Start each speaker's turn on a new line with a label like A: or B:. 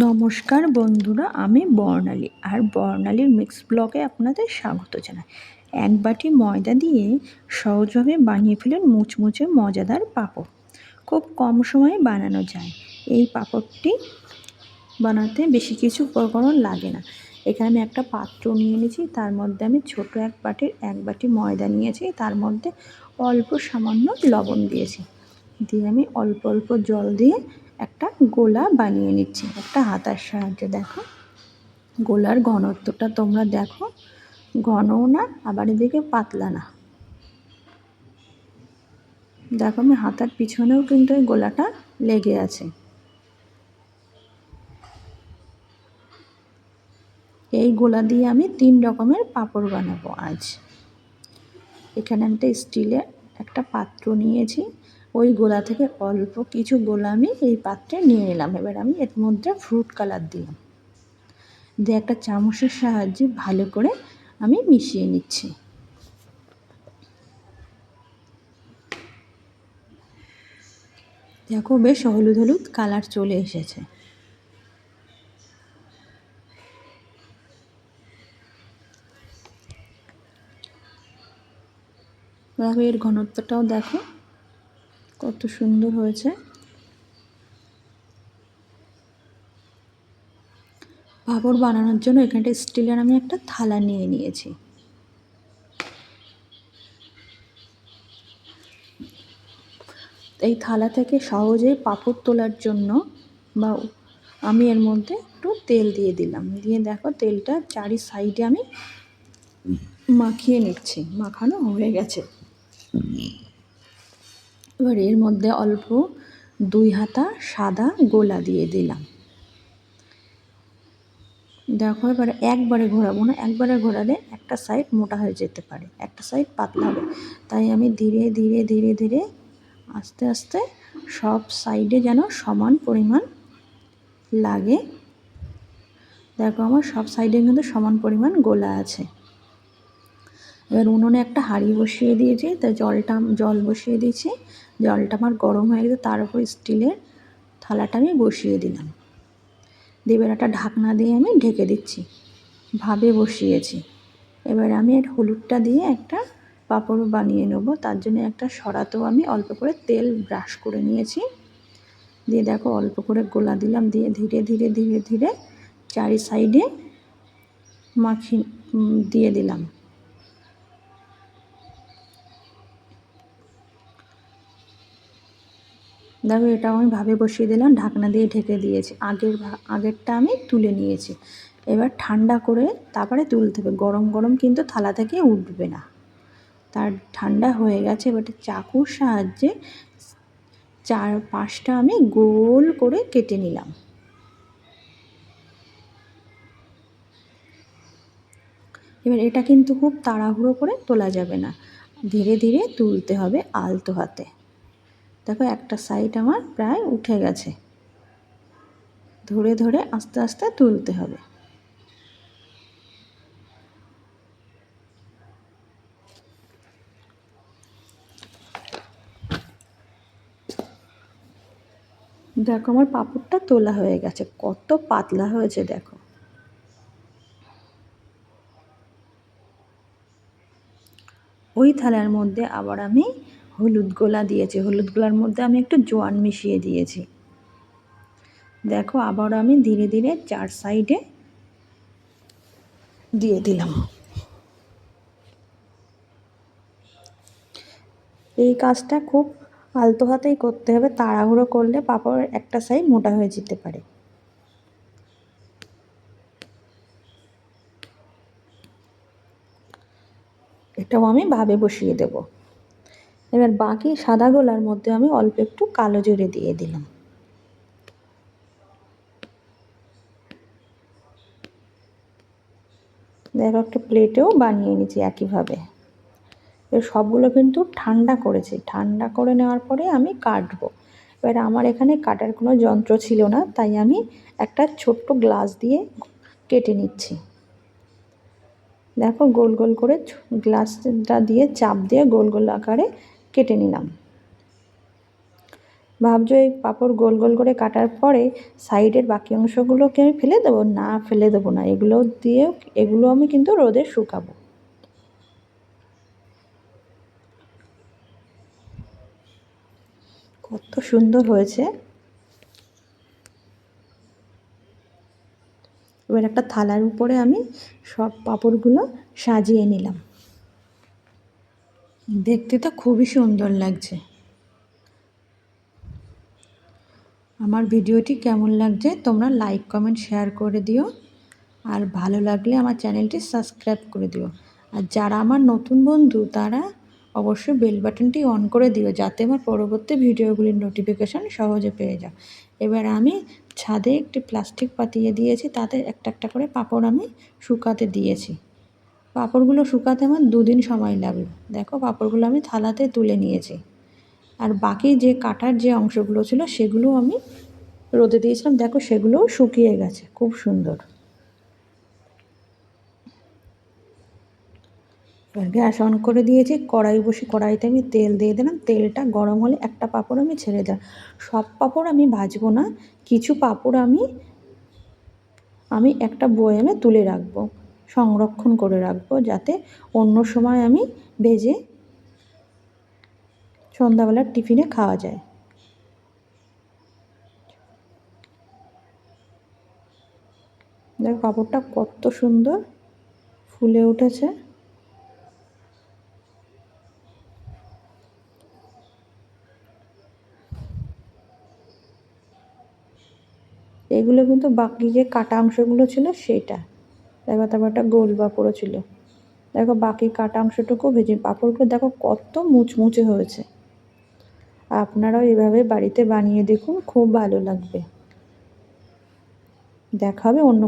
A: নমস্কার বন্ধুরা, আমি বর্ণালী। আর বর্ণালীর মিক্স ব্লগে আপনাদের স্বাগত জানাই। এক বাটি ময়দা দিয়ে সহজভাবে বানিয়ে ফেলেন মুচমুচে মজাদার পাঁপড়। খুব কম সময়ে বানানো যায়। এই পাঁপড়টি বানাতে বেশি কিছু উপকরণ লাগে না। এখানে আমি একটা পাত্র নিয়ে নিয়েছি তার মধ্যে আমি ছোট এক বাটির এক বাটি ময়দা নিয়েছি, তার মধ্যে অল্প সামান্য লবণ দিয়েছি। দিয়ে আমি অল্প অল্প জল দিয়ে একটা গোলা বানিয়ে নিচ্ছি। একটা হাতার সাহায্যে, দেখো। গোলার ঘনত্বটা তোমরা দেখো। ঘনও না, আবার এদিকে পাতলা না। দেখো, আমি হাতার পিছনেও কিন্তু এই গোলাটা লেগে আছে। এই গোলা দিয়ে আমি তিন রকমের পাঁপড় বানাবো আজ। এখানে একটা স্টিলের একটা পাত্র নিয়েছি। ওই গোলা থেকে অল্প কিছু গোলা আমি এই পাত্রে নিয়ে নিলাম। এবার আমি এর মধ্যে ফ্রুট কালার দিলাম। দিয়ে একটা চামচের সাহায্যে ভালো করে আমি মিশিয়ে নিচ্ছি। দেখো বেশ হলুদ হলুদ কালার চলে এসেছে। এর ঘনত্বটাও দেখো। কত সুন্দর হয়েছে। পাঁপড় বানানোর জন্য এখানটা স্টিলের আমি একটা থালা নিয়ে নিয়েছি। এই থালা থেকে সহজেই পাঁপড় তোলার জন্য বা আমি এর মধ্যে একটু তেল দিয়ে দিলাম। দিয়ে দেখো তেলটা চারি সাইডে আমি মাখিয়ে নিচ্ছি। মাখানো হয়ে গেছে। এবার এর মধ্যে অল্প দুই হাতা সাদা গোলা দিয়ে দিলাম। দেখো এবারে একবারে ঘোরাবো না, একবারে ঘোরালে একটা সাইড মোটা হয়ে যেতে পারে, একটা সাইড পাতলা হবে। তাই আমি ধীরে ধীরে ধীরে ধীরে আস্তে আস্তে সব সাইডে যেন সমান পরিমাণ লাগে। দেখো আমার সব সাইডে কিন্তু সমান পরিমাণ গোলা আছে। এবার উনুনে একটা হাঁড়ি বসিয়ে দিয়েছি, তা জলটা, জল বসিয়ে দিয়েছি। জলটা আমার গরম হয়ে গেছে, তার উপর স্টিলের থালাটা আমি বসিয়ে দিলাম। দিয়ে একটা ঢাকনা দিয়ে আমি ঢেকে দিচ্ছি ভাবে বসিয়েছি। এবার আমি এর হলুদটা দিয়ে একটা পাঁপড় বানিয়ে নেব, তার জন্য একটা সরাতেও আমি অল্প করে তেল ব্রাশ করে নিয়েছি। দিয়ে দেখো, অল্প করে গোলা দিলাম, দিয়ে ধীরে ধীরে ধীরে ধীরে চারি সাইডে মাখি দিয়ে দিলাম। দেখো এটাও আমি ভাবে বসিয়ে দিলাম, ঢাকনা দিয়ে ঢেকে দিয়েছি। আগের আগেরটা আমি তুলে নিয়েছি। এবার ঠান্ডা করে তারপরে তুলতে হবে। গরম গরম কিন্তু থালা থেকে উঠবে না। তার ঠান্ডা হয়ে গেছে, এবার চাকুর সাহায্যে চার, পাঁচটা আমি গোল করে কেটে নিলাম। এবার এটা কিন্তু খুব তাড়াহুড়ো করে তোলা যাবে না। ধীরে ধীরে তুলতে হবে আলতো হাতে। দেখো একটা সাইড আমার প্রায় উঠে গেছে। ধরে ধরে আস্তে আস্তে তুলতে হবে। দেখো আমার পাপড়টা তোলা হয়ে গেছে, কত পাতলা হয়েছে দেখো। ওই থালার মধ্যে আবার আমি হলুদ গোলা দিয়েছি। হলুদ গোলার মধ্যে আমি একটু জোয়ান মিশিয়ে দিয়েছি। দেখো, আবার আমি ধীরে ধীরে চার সাইডে দিয়ে দিলাম। এই কাজটা খুব আলতো হাতেই করতে হবে। তাড়াহুড়ো করলে পাপড় একটা সাইড মোটা হয়ে যেতে পারে। এটাও আমি ভাবে বসিয়ে দেবো। এবার বাকি সাদা গোলার মধ্যে আমি অল্প একটু কালো জুড়ে দিয়ে দিলাম। দেখো একটা প্লেটেও বানিয়ে নিচ্ছি একইভাবে। এবার সবগুলো কিন্তু ঠান্ডা করেছি। ঠান্ডা করে নেওয়ার পরে আমি কাটবো। এবার আমার এখানে কাটার কোনো যন্ত্র ছিল না, তাই আমি একটা ছোট্ট গ্লাস দিয়ে কেটে নিচ্ছি। দেখো গোল গোল করে গ্লাসটা দিয়ে চাপ দিয়ে গোল গোল আকারে কেটে নিলাম। ভাবছ এই পাঁপড় গোল গোল করে কাটার পরে সাইডের বাকি অংশগুলোকে আমি ফেলে দেবো? না, ফেলে দেবো না। এগুলো দিয়ে এগুলো আমি কিন্তু রোদে শুকাবো। কত সুন্দর হয়েছে। এবার একটা থালার উপরে আমি সব পাঁপড়গুলো সাজিয়ে নিলাম। দেখতে তো খুবই সুন্দর লাগছে। আমার ভিডিওটি কেমন লাগছে তোমরা লাইক কমেন্ট শেয়ার করে দিও। আর ভালো লাগলে আমার চ্যানেলটি সাবস্ক্রাইব করে দিও। আর যারা আমার নতুন বন্ধু, তারা অবশ্যই বেল বাটনটি অন করে দিও যাতে আমার পরবর্তী ভিডিওগুলির নোটিফিকেশান সহজে পেয়ে যাও। এবার আমি ছাদে একটি প্লাস্টিক পাতিয়ে দিয়েছি, তাতে একটা একটা করে পাঁপড় আমি শুকাতে দিয়েছি। পাঁপড়গুলো শুকাতে আমার দুদিন সময় লাগল। দেখো, পাঁপড়গুলো আমি থালাতে তুলে নিয়েছি। আর বাকি যে কাটার যে অংশগুলো ছিল, সেগুলো আমি রোদে দিয়েছিলাম। দেখো, সেগুলোও শুকিয়ে গেছে। খুব সুন্দর। এবার গ্যাস অন করে দিয়েছি। কড়াই বসে, কড়াইতে আমি তেল দিয়ে দিলাম। তেলটা গরম হলে একটা পাঁপড় আমি ছেড়ে দিলাম সব পাঁপড় আমি ভাজবো না। কিছু পাঁপড় আমি আমি একটা বয়ামে তুলে রাখব। সংরক্ষণ করে রাখব যাতে অন্য সময় আমি ভেজে সন্ধ্যাবেলার টিফিনে খাওয়া যায়। দেখো কাপড়টা কত সুন্দর ফুলে উঠেছে। এগুলো কিন্তু বাকি যে কাটা অংশগুলো ছিল সেটা। দেখো তারপর একটা গোল পাঁপড়ও ছিল। দেখো বাকি কাটা অংশটুকু ভেজে, পাঁপড়গুলো দেখো কত মুচমুচে হয়েছে। আপনারাও এভাবে বাড়িতে বানিয়ে দেখুন, খুব ভালো লাগবে। দেখাবে অন্য